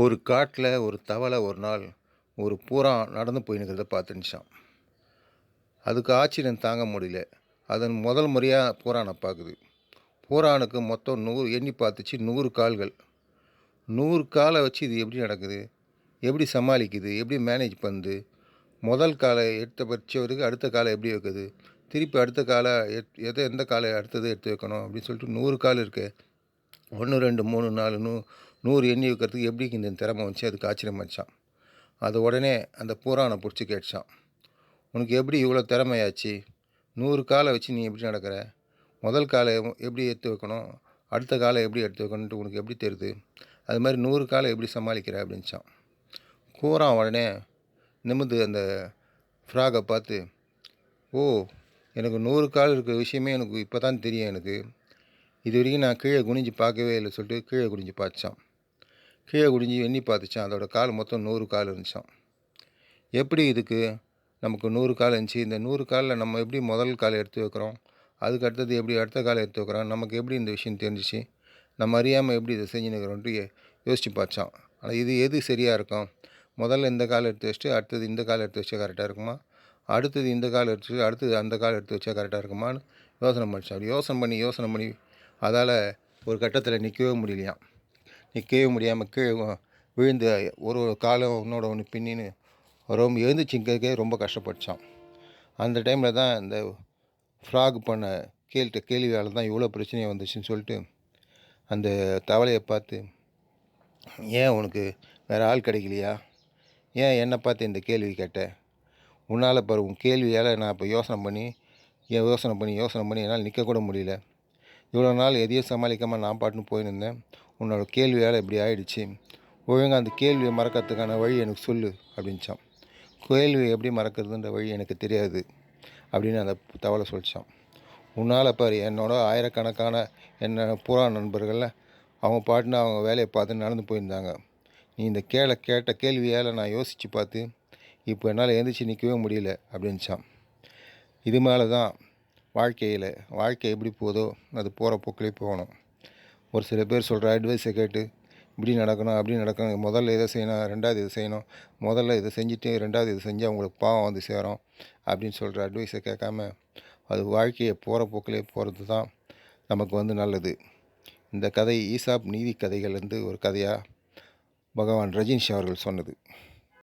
ஒரு காட்டில் ஒரு தவளை ஒரு நாள் ஒரு பூரான் நடந்து போயினுக்கிறத பார்த்துனுச்சான் அதுக்கு ஆச்சரியம் தாங்க முடியல. அதன் முதல் முறையாக பூரானை பார்க்குது. பூரானுக்கு மொத்தம் நூறு எண்ணி பார்த்துச்சு நூறு கால்கள். நூறு காலை வச்சு இது எப்படி நடக்குது? எப்படி சமாளிக்குது? எப்படி மேனேஜ் பண்ணுது? முதல் காலை எடுத்த பட்சவருக்கு அடுத்த காலை எப்படி வைக்குது? திருப்பி அடுத்த காலை எத் எதை எந்த காலை அடுத்தது எடுத்து வைக்கணும் அப்படின்னு சொல்லிட்டு நூறு கால் இருக்கு. ஒன்று ரெண்டு மூணு நாலு நூ நூறு எண்ணி வைக்கிறதுக்கு எப்படி இந்த திறமை வந்துச்சு? அதுக்கு ஆச்சரியமாச்சான் அது உடனே அந்த பூரானை பிடிச்சி கேட்டான் உனக்கு எப்படி இவ்வளோ திறமையாச்சு? நூறு காலை வச்சு நீ எப்படி நடக்கிற? முதல் காலை எப்படி எடுத்து வைக்கணும்? அடுத்த காலை எப்படி எடுத்து வைக்கணுன்ட்டு உனக்கு எப்படி தெரியுது? அது மாதிரி நூறு காலை எப்படி சமாளிக்கிற அப்படின்ச்சான். கூறான் உடனே நிமிந்து அந்த ஃப்ராகை பார்த்து ஓ எனக்கு நூறு கால் இருக்கிற விஷயமே எனக்கு இப்போ தான் தெரியும் எனக்கு. இது வரைக்கும் நான் கீழே குனிஞ்சு பார்க்கவே இல்லை சொல்லிட்டு கீழே குனிஞ்சு பார்த்துச்சான் கீழே குனிஞ்சு எண்ணி பார்த்துச்சான். அதோட கால் மொத்தம் நூறு கால் இருந்துச்சான் எப்படி இதுக்கு? நமக்கு நூறு கால் இருந்துச்சு. இந்த நூறு காலில் நம்ம எப்படி முதல் காலை எடுத்து வைக்கிறோம்? அதுக்கு அடுத்தது எப்படி அடுத்த காலை எடுத்து வைக்கிறோம்? நமக்கு எப்படி இந்த விஷயம் தெரிஞ்சிச்சு? நம்ம அறியாமல் எப்படி இதை செஞ்சுனுக்கிறோன்ட்டு யோசித்து பார்த்தான். ஆனால் இது எது சரியாக இருக்கும்? முதல்ல இந்த காலை எடுத்து வச்சுட்டு அடுத்தது இந்த கால் எடுத்து வச்சா கரெக்டாக இருக்குமா? அடுத்தது இந்த கால் எடுத்து அடுத்தது அந்த காலை எடுத்து வச்சா கரெக்டாக இருக்குமான்னு யோசனை பண்ணிச்சான். அப்படி யோசனை பண்ணி யோசனை பண்ணி அதால் ஒரு கட்டத்தில் நிற்கவே முடியலையாம் நிற்கவே முடியாமல் கீழே விழுந்து ஒரு ஒரு காலம் உன்னோட ஒன்று பின்னின்னு ரொம்ப எழுந்துச்சுங்கிறதுக்கே ரொம்ப கஷ்டப்பட்டுச்சான் அந்த டைமில் தான் இந்த ஃப்ராக் பண்ண கேள்விட்ட கேள்வியால் தான் இவ்வளோ பிரச்சனையாக வந்துச்சுன்னு சொல்லிட்டு அந்த தவளையை பார்த்து ஏன் உனக்கு வேறு ஆள் கிடைக்கலையா? ஏன் என்னை பார்த்து இந்த கேள்வி கேட்டேன் உன்னால் பாரு உன் கேள்வியால் நான் இப்போ யோசனை பண்ணி ஏன் யோசனை பண்ணி யோசனை பண்ணி என்னால் நிற்கக்கூட முடியல. இவ்வளோ நாள் எதையும் சமாளிக்காமல் நான் பாட்டுன்னு போயிருந்தேன் உன்னோட கேள்வியால் இப்படி ஆயிடுச்சு. ஒழுங்காக அந்த கேள்வியை மறக்கிறதுக்கான வழி எனக்கு சொல்லு அப்படின்ச்சான். கேள்வியை எப்படி மறக்கிறதுன்ற வழி எனக்கு தெரியாது அப்படின்னு அந்த தவளை சொல்லிச்சான். உன்னால் பாரு என்னோட ஆயிரக்கணக்கான என்ன புறா நண்பர்களில் அவங்க பாட்டுன்னு அவங்க வேலையை பார்த்து நடந்து போயிருந்தாங்க. நீ இந்த கேள கேட்ட கேள்வியால் நான் யோசித்து பார்த்து இப்போ என்னால் எழுந்திரிச்சு நிற்கவே முடியல அப்படின்ச்சான். இது மேலே தான் வாழ்க்கையில் வாழ்க்கை எப்படி போதோ அது போகிற போக்கிலே போகணும். ஒரு சில பேர் சொல்கிற அட்வைஸை கேட்டு இப்படி நடக்கணும் அப்படி நடக்கணும் முதல்ல இதை செய்யணும் ரெண்டாவது இதை செய்யணும் முதல்ல இதை செஞ்சுட்டு ரெண்டாவது இதை செஞ்சால் உங்களுக்கு பாவம் வந்து சேரும் அப்படின்னு சொல்கிற அட்வைஸை கேட்காம அது வாழ்க்கையை போகிற போக்கிலே போகிறது தான் நமக்கு வந்து நல்லது. இந்த கதை ஈசாப் நீதி கதைகள்லேருந்து ஒரு கதையாக பகவான் ரஜினிஷ் அவர்கள் சொன்னது.